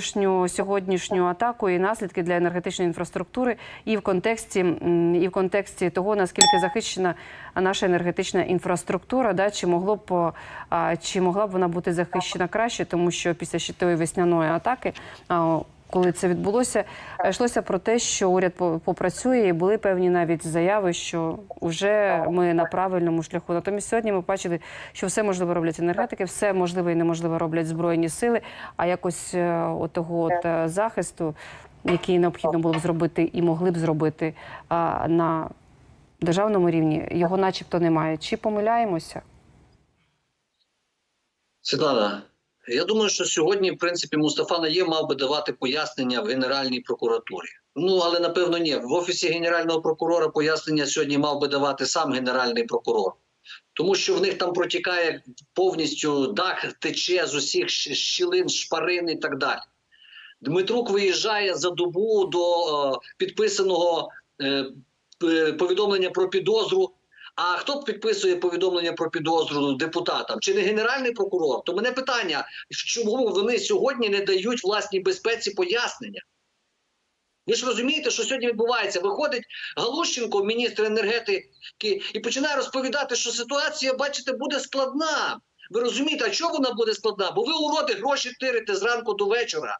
сьогоднішню сьогоднішню атаку і наслідки для енергетичної інфраструктури, і в контексті і в контексті того наскільки захищена наша енергетична інфраструктура, да чи могло б чи могла б вона бути захищена краще, тому що після щитої весняної атаки. Коли це відбулося, йшлося про те, що уряд попрацює, і були певні навіть заяви, що вже ми на правильному шляху. Натомість сьогодні ми бачили, що все можливе роблять енергетики, все можливе і неможливе роблять збройні сили. А якось е, отого от е, захисту, який необхідно було б зробити і могли б зробити на державному рівні, його начебто немає. Чи помиляємося? Світлана, я думаю, що сьогодні, в принципі, Мустафа Наєм мав би давати пояснення в Генеральній прокуратурі. Ну, але напевно ні. В офісі генерального прокурора пояснення сьогодні мав би давати сам генеральний прокурор. Тому що в них там протікає повністю дах, тече з усіх щілин, шпарин і так далі. Дмитрук виїжджає за добу до е, підписаного е, повідомлення про підозру. А хто підписує повідомлення про підозру депутатам? Чи не генеральний прокурор? То мене питання: чому вони сьогодні не дають власній безпеці пояснення? Ви ж розумієте, що сьогодні відбувається? Виходить Галущенко, міністр енергетики, і починає розповідати, що ситуація, бачите, буде складна. Ви розумієте, а чого вона буде складна? Бо ви уроди гроші тирите зранку до вечора.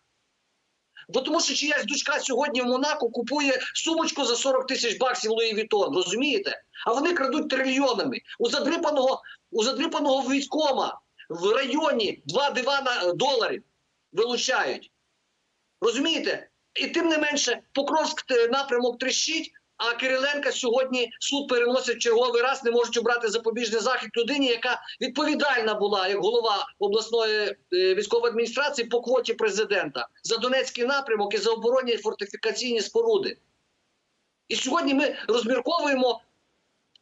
Бо тому що чиясь дочка сьогодні в Монако купує сумочку за 40 тисяч баксів Луї Вітон, розумієте? А вони крадуть трильйонами. У задрипаного, у задрипаного військома в районі два дивана е, доларів вилучають. Розумієте? І тим не менше, Покровськ е, напрямок трещить, а Кириленка сьогодні суд переносить черговий раз, не можуть обрати запобіжний захід людині, яка відповідальна була як голова обласної е, військової адміністрації по квоті президента за Донецький напрямок і за оборонні фортифікаційні споруди. І сьогодні ми розмірковуємо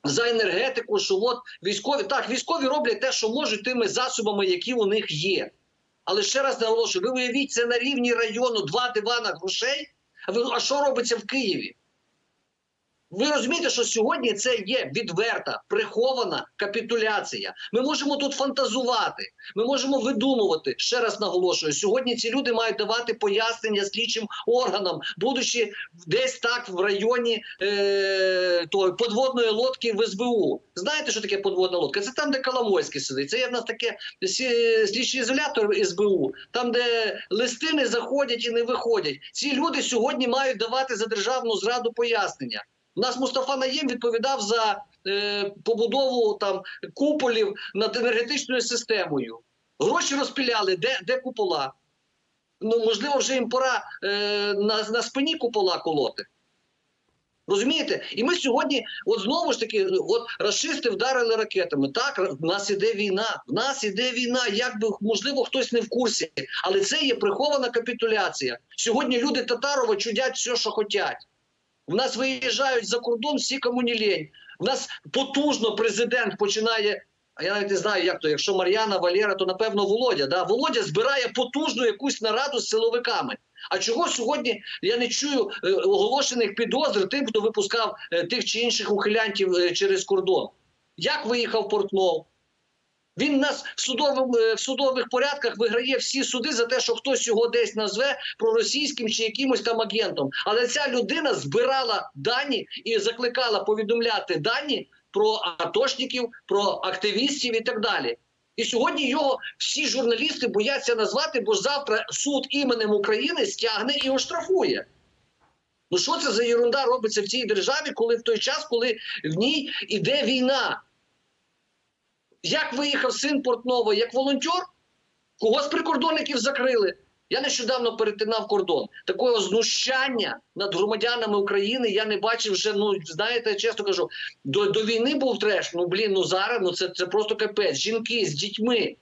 за енергетику, що от військові так, військові роблять те, що можуть тими засобами, які у них є. Але ще раз наголошую, ви уявіть, це на рівні району два дивана грошей. А що робиться в Києві? Ви розумієте, що сьогодні це є відверта, прихована капітуляція. Ми можемо тут фантазувати, ми можемо видумувати. Ще раз наголошую: сьогодні ці люди мають давати пояснення слідчим органам, будучи десь так в районі е, той, подводної лодки в СБУ. Знаєте, що таке подводна лодка? Це там, де Коломойський сидить. Це є в нас таке сі- слідчий ізолятор СБУ, там, де листи не заходять і не виходять. Ці люди сьогодні мають давати за державну зраду пояснення. У нас Мустафа Наєм відповідав за е, побудову там куполів над енергетичною системою. Гроші розпіляли, де, де купола? Ну, можливо, вже їм пора е, на, на спині купола колоти. Розумієте? І ми сьогодні, от знову ж таки, от расисти вдарили ракетами. Так, в нас іде війна. В нас іде війна. Як би можливо хтось не в курсі, але це є прихована капітуляція. Сьогодні люди Татарова чудять все, що хочуть. В нас виїжджають за кордон всі кому не лень. В нас потужно президент починає. А я навіть не знаю, як то. Якщо Мар'яна, Валера, то напевно Володя. Да? Володя збирає потужну якусь нараду з силовиками. А чого сьогодні я не чую е, оголошених підозр тим, хто випускав е, тих чи інших ухилянтів е, через кордон? Як виїхав Портнов? Він нас в, судовим, е, в судових порядках виграє всі суди за те, що хтось його десь назве проросійським чи якимось там агентом. Але ця людина збирала дані і закликала повідомляти дані про атошників, про активістів і так далі. І сьогодні його всі журналісти бояться назвати, бо завтра суд іменем України стягне і оштрафує. Ну що це за ерунда робиться в цій державі, коли в той час, коли в ній іде війна? Як виїхав син Портнова, як волонтер? Кого з прикордонників закрили? Я нещодавно перетинав кордон. Такого знущання над громадянами України я не бачив вже. Ну знаєте, чесно кажу, до, до війни був треш. Ну блін, ну зараз ну це, це просто капець. Жінки з дітьми.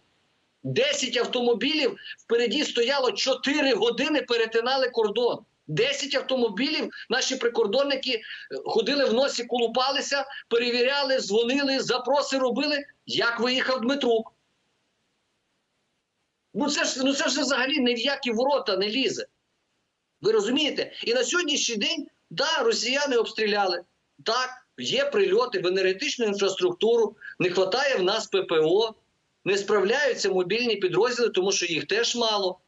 10 автомобілів впереді стояло 4 години, перетинали кордон. 10 автомобілів наші прикордонники е, ходили в носі, колупалися, перевіряли, дзвонили, запроси робили. Як виїхав Дмитрук? Ну це ж ну це ж взагалі ні в які ворота не лізе. Ви розумієте? І на сьогоднішній день, да, росіяни обстріляли. Так, є прильоти в енергетичну інфраструктуру, не вистачає в нас ППО, не справляються мобільні підрозділи, тому що їх теж мало.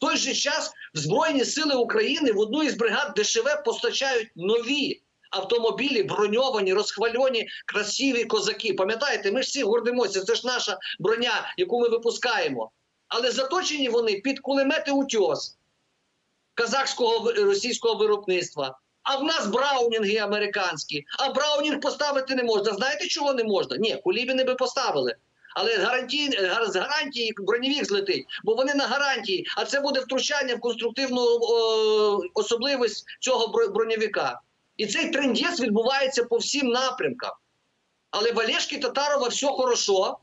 Той же час в Збройні Сили України в одну із бригад ДШВ постачають нові автомобілі, броньовані, розхвальоні, красиві козаки. Пам'ятаєте, ми ж всі гордимося, це ж наша броня, яку ми випускаємо. Але заточені вони під кулемети утьос казахського російського виробництва. А в нас браунінги американські. А браунінг поставити не можна. Знаєте, чого не можна? Ні, кулібіни би поставили. Але гарантій, гар- з гарантії бронєвік злетить, бо вони на гарантії, а це буде втручання в конструктивну о, особливість цього бро- бронєвіка. І цей трендець відбувається по всім напрямкам. Але в Олешки Татарова все хорошо,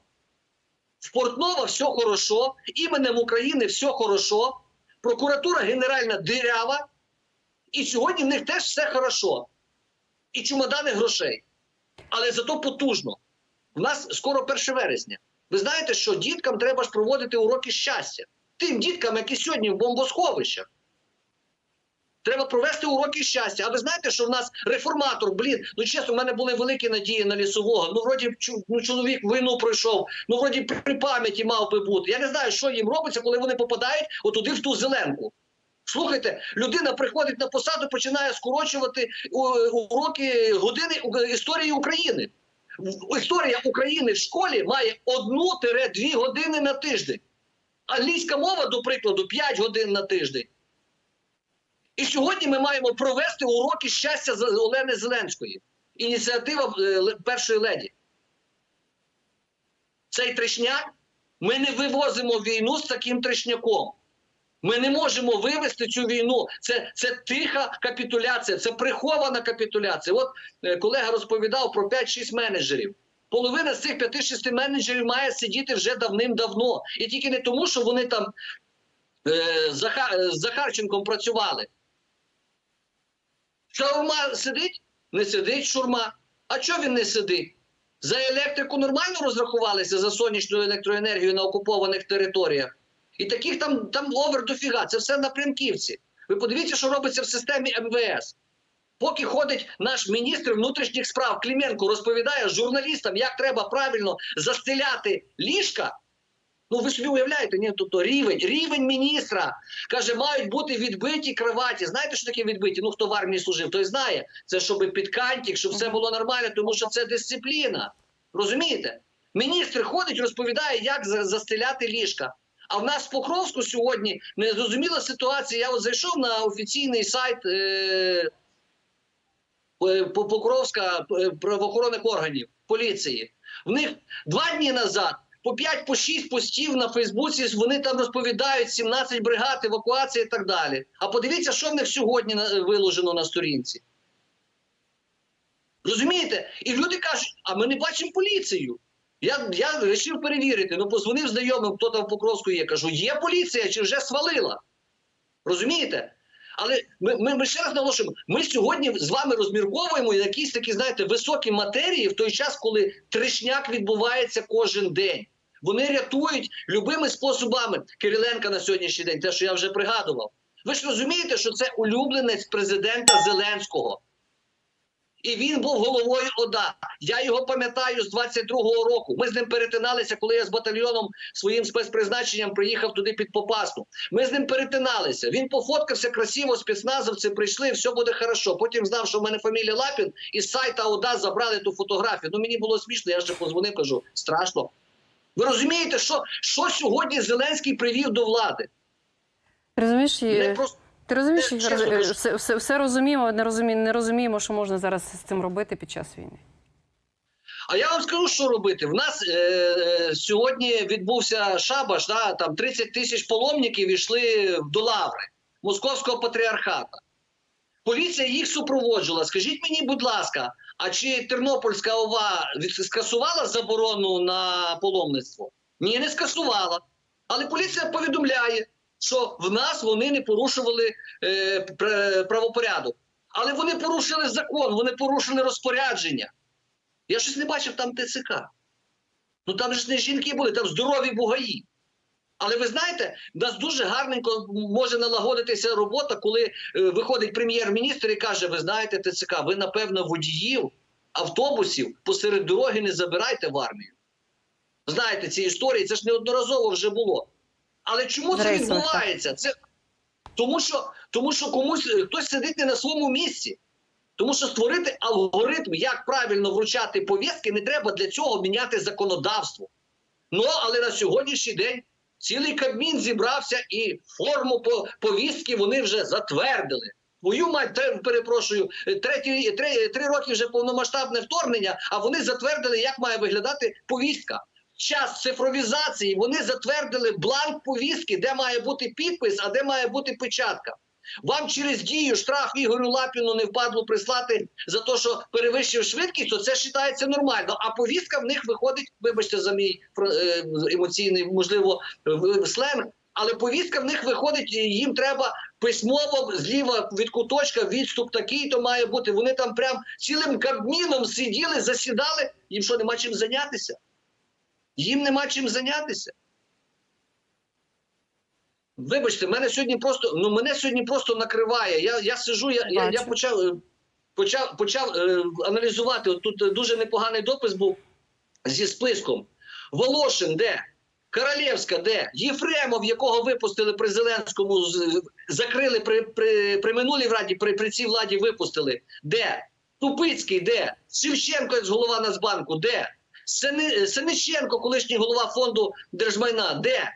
в Портнова все хорошо, іменем України все хорошо, прокуратура генеральна дирява, і сьогодні в них теж все хорошо. І чемодани грошей. Але зато потужно. У нас скоро 1 вересня. Ви знаєте, що діткам треба ж проводити уроки щастя. Тим діткам, які сьогодні в бомбосховищах. Треба провести уроки щастя. А ви знаєте, що в нас реформатор, блін, ну чесно, в мене були великі надії на лісового. Ну, вроді, ну, чоловік війну пройшов, ну, вроді при пам'яті мав би бути. Я не знаю, що їм робиться, коли вони попадають отуди в ту зеленку. Слухайте, людина приходить на посаду, починає скорочувати уроки години історії України. Історія України в школі має одну-дві години на тиждень. Англійська мова, до прикладу, 5 годин на тиждень. І сьогодні ми маємо провести уроки щастя Олени Зеленської. Ініціатива е, першої леді. Цей трешняк ми не вивозимо війну з таким трешняком. Ми не можемо вивести цю війну. Це, це тиха капітуляція, це прихована капітуляція. От е, колега розповідав про 5-6 менеджерів. Половина з цих 5-6 менеджерів має сидіти вже давним-давно. І тільки не тому, що вони там е, з Заха- е, Захарченком працювали. Шаурма сидить? Не сидить шурма. А чого він не сидить? За електрику нормально розрахувалися за сонячну електроенергію на окупованих територіях. І таких там, там овер дофіга. Це все напрямківці. Ви подивіться, що робиться в системі МВС. Поки ходить наш міністр внутрішніх справ Кліменко, розповідає журналістам, як треба правильно застеляти ліжка. Ну ви собі уявляєте, ні, тобто рівень, рівень міністра каже, мають бути відбиті кроваті. Знаєте, що таке відбиті? Ну хто в армії служив, той знає. Це щоб під кантик, щоб все було нормально, тому що це дисципліна. Розумієте? Міністр ходить, розповідає, як застеляти ліжка. А в нас в Покровську сьогодні незрозуміла ситуація. Я от зайшов на офіційний сайт е, е, Покровська е, правоохоронних органів поліції. В них два дні назад по 5 по 6 постів на Фейсбуці. Вони там розповідають 17 бригад, евакуація і так далі. А подивіться, що в них сьогодні виложено на сторінці. Розумієте? І люди кажуть, а ми не бачимо поліцію. Я, я вирішив перевірити. Ну, позвонив знайомим, хто там в Покровську є. Кажу, є поліція чи вже свалила? Розумієте? Але ми, ми, ми ще раз наголошуємо, ми сьогодні з вами розмірковуємо якісь такі, знаєте, високі матерії в той час, коли трешняк відбувається кожен день. Вони рятують любими способами Кириленка на сьогоднішній день, те, що я вже пригадував. Ви ж розумієте, що це улюбленець президента Зеленського. І він був головою ОДА. Я його пам'ятаю з 22-го року. Ми з ним перетиналися, коли я з батальйоном своїм спецпризначенням приїхав туди під Попасну. Ми з ним перетиналися. Він пофоткався красиво, спецназовці прийшли, все буде хорошо. Потім знав, що в мене фамілія Лапін, і з сайта ОДА забрали ту фотографію. Ну мені було смішно, я ще позвонив, кажу, страшно. Ви розумієте, що, що сьогодні Зеленський привів до влади? Розумієш, Не просто ти розумієш, Е, чесно е, все, все, все розуміємо, не розуміємо, не розуміємо, що можна зараз з цим робити під час війни. А я вам скажу, що робити. В нас е, е, сьогодні відбувся шабаш, да, там 30 тисяч паломників йшли до лаври Московського патріархата. Поліція їх супроводжувала. Скажіть мені, будь ласка, а чи Тернопільська ОВА скасувала заборону на паломництво? Ні, не скасувала. Але поліція повідомляє, що в нас вони не порушували е, правопорядок. Але вони порушили закон, вони порушили розпорядження. Я щось не бачив там ТЦК. Ну там ж не жінки були, там здорові бугаї. Але ви знаєте, в нас дуже гарненько може налагодитися робота, коли е, виходить прем'єр-міністр і каже: Ви знаєте, ТЦК, ви напевно водіїв автобусів посеред дороги не забирайте в армію. Знаєте ці історії, це ж неодноразово вже було. Але чому це відбувається? Це Тому що, тому що комусь е, хтось сидить не на своєму місці. Тому що створити алгоритм, як правильно вручати повістки, не треба для цього міняти законодавство. Ну, але на сьогоднішній день цілий Кабмін зібрався і форму повістки вони вже затвердили. Твою мать, перепрошую, е, треті, три, три роки вже повномасштабне вторгнення, а вони затвердили, як має виглядати повістка. Час цифровізації вони затвердили бланк повістки, де має бути підпис, а де має бути печатка. Вам через дію штраф Ігорю Лапіну не впадло прислати за те, що перевищив швидкість, то це вважається нормально. А повістка в них виходить, вибачте за мій е, емоційний, можливо, в- сленг, але повістка в них виходить, їм треба письмово зліва від куточка, відступ такий, то має бути. Вони там прям цілим кабміном сиділи, засідали. Їм що, нема чим зайнятися? Їм нема чим зайнятися. Вибачте, мене сьогодні просто ну мене сьогодні просто накриває. Я, я сижу, я, я, я почав, е, почав, почав е, аналізувати. От Тут е, дуже непоганий допис був зі списком. Волошин де? Королевська де? Єфремов, якого випустили при Зеленському, закрили при, при, при минулій владі, при, при цій владі випустили. Де? Тупицький де? Шевченко, як голова Нацбанку, де? Сини, Синиченко, колишній голова фонду держмайна, де?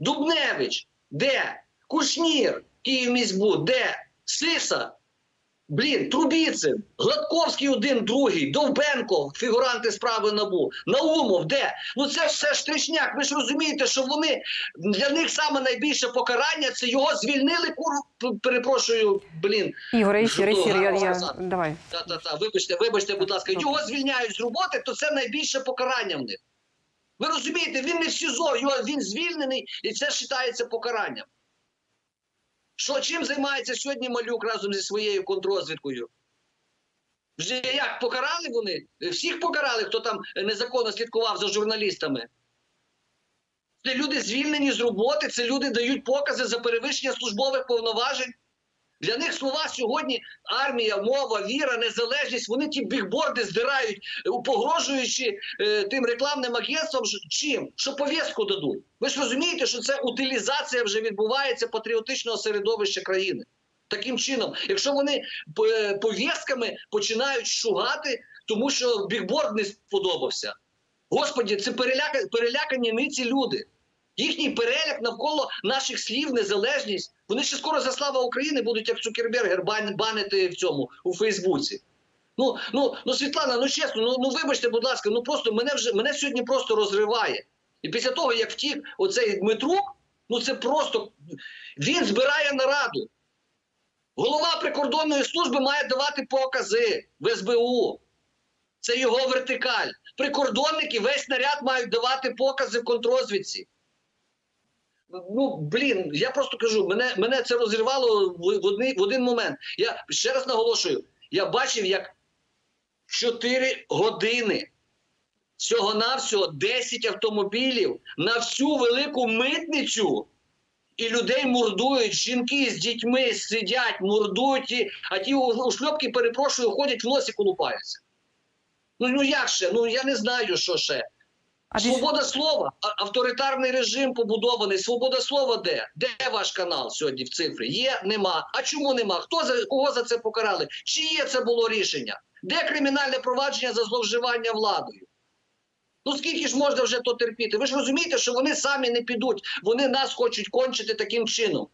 Дубневич, де? Кушнір, Київміськбуд, де? Сиса, блін, Трубіцин, Гладковський один, другий, Довбенко, фігуранти справи НАБУ, Наумов, де? Ну це ж все штричняк. Ви ж розумієте, що вони для них саме найбільше покарання це його звільнили, кур, перепрошую, блін. Ігор, ефір, Що. Я, я... Давай. Та-та-та, вибачте, вибачте, будь ласка, його звільняють з роботи, то це найбільше покарання в них. Ви розумієте, він не в СІЗО, його, він звільнений, і це вважається покаранням. Що чим займається сьогодні малюк разом зі своєю контррозвідкою? Вже як покарали вони? Всіх покарали, хто там незаконно слідкував за журналістами. Це люди звільнені з роботи, це люди дають покази за перевищення службових повноважень. Для них слова сьогодні армія, мова, віра, незалежність. Вони ті бігборди здирають, е, погрожуючи е, тим рекламним агентствам, чим? Що повістку дадуть. Ви ж розумієте, що це утилізація вже відбувається патріотичного середовища країни. Таким чином, якщо вони е, повістками починають шугати, тому що бігборд не сподобався. Господі, це переляка, перелякані ниці люди. Їхній переляк навколо наших слів, незалежність. Вони ще скоро за слава України будуть, як Цукербергер, банити в цьому у Фейсбуці. Ну, ну, ну Світлана, ну чесно, ну, ну вибачте, будь ласка, ну просто мене вже мене сьогодні просто розриває. І після того, як втік оцей Дмитрук, ну це просто він збирає нараду. Голова прикордонної служби має давати покази в СБУ. Це його вертикаль. Прикордонники весь наряд мають давати покази в контрозвідці. Ну, блін, я просто кажу, мене, мене це розірвало в, в, одни- в один момент. Я ще раз наголошую: я бачив, як 4 години всього-навсього 10 автомобілів на всю велику митницю. І людей мордують, жінки з дітьми сидять, мордують, а ті у, у шльопки, перепрошую, ходять в носі колупаються. Ну, ну як ще? Ну я не знаю, що ще. Свобода слова, авторитарний режим побудований. Свобода слова де? Де ваш канал сьогодні в цифрі? Є, нема. А чому нема? Хто за кого за це покарали? Чиє це було рішення? Де кримінальне провадження за зловживання владою? Ну скільки ж можна вже то терпіти? Ви ж розумієте, що вони самі не підуть, вони нас хочуть кончити таким чином.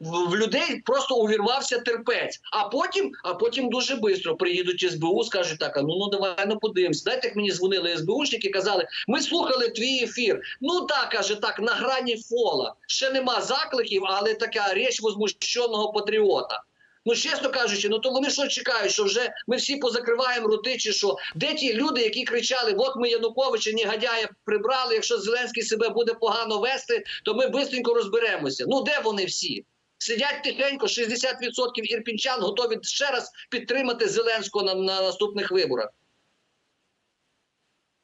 В, в людей просто увірвався терпець, а потім, а потім дуже швидко приїдуть СБУ, скажуть так, а ну ну давай ну подивимось. Знаєте, як мені дзвонили СБУшники, казали, ми слухали твій ефір. Ну так, каже, так, на грані фола. Ще нема закликів, але така річ возмущеного патріота. Ну, чесно кажучи, ну то вони що чекають, що вже ми всі позакриваємо роти, чи що? Де ті люди, які кричали: от ми Януковича, негодяя прибрали, якщо Зеленський себе буде погано вести, то ми бистренько розберемося. Ну де вони всі? Сидять тихенько, 60% ірпінчан готові ще раз підтримати Зеленського на, на наступних виборах.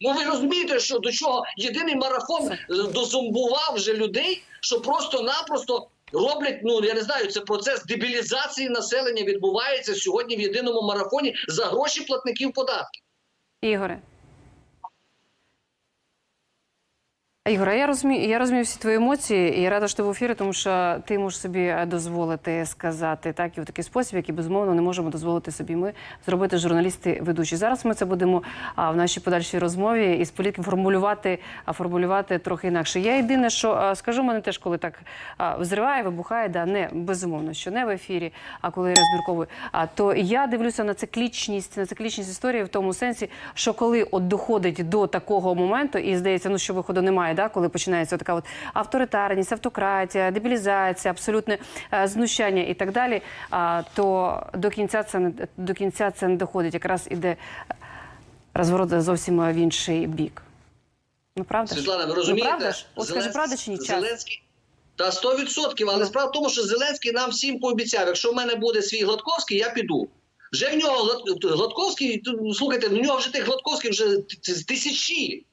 Ну ви розумієте, що до чого єдиний марафон е, дозумбував вже людей, що просто-напросто роблять, ну я не знаю, це процес дебілізації населення відбувається сьогодні в єдиному марафоні за гроші платників податків. Ігоре. Ігор, а я розумію, я розумію всі твої емоції, і рада, що ти в ефірі, тому що ти можеш собі е, дозволити сказати так і в такий спосіб, який безумовно не можемо дозволити собі ми зробити журналісти ведучі. Зараз ми це будемо а, в нашій подальшій розмові із політиком формулювати, а формулювати трохи інакше. Я єдине, що а, скажу, мене теж коли так а, взриває, вибухає, да не безумовно, що не в ефірі, а коли я розмірковую. А то я дивлюся на циклічність, на циклічність історії в тому сенсі, що коли от доходить до такого моменту, і здається, ну що виходу немає, да, коли починається така от авторитарність, автократія, дебілізація, абсолютне е, знущання і так далі, то до кінця це не до кінця це не доходить. Якраз іде розворот зовсім в інший бік. Ну правда? Світлана, ви Ну, розумієте? правда ж? От скажи, правда чи ні? Час. Зеленський. Та 100%, але Ну. справа в тому, що Зеленський нам всім пообіцяв, якщо в мене буде свій Гладковський, я піду. Вже в нього Гладковський, ну, слухайте, в нього вже тих Гладковських вже тисячі.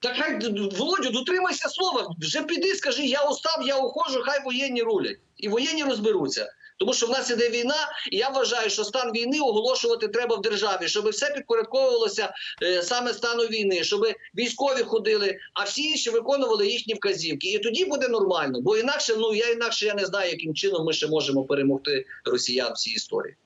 Так хай Володю, дотримайся слова. Вже піди, скажи, я устав, я ухожу, хай воєнні рулять. І воєнні розберуться. Тому що в нас іде війна, і я вважаю, що стан війни оголошувати треба в державі, щоб все підпорядковувалося е, саме стану війни, щоб військові ходили, а всі інші виконували їхні вказівки. І тоді буде нормально. Бо інакше, ну я інакше я не знаю, яким чином ми ще можемо перемогти росіян в цій історії.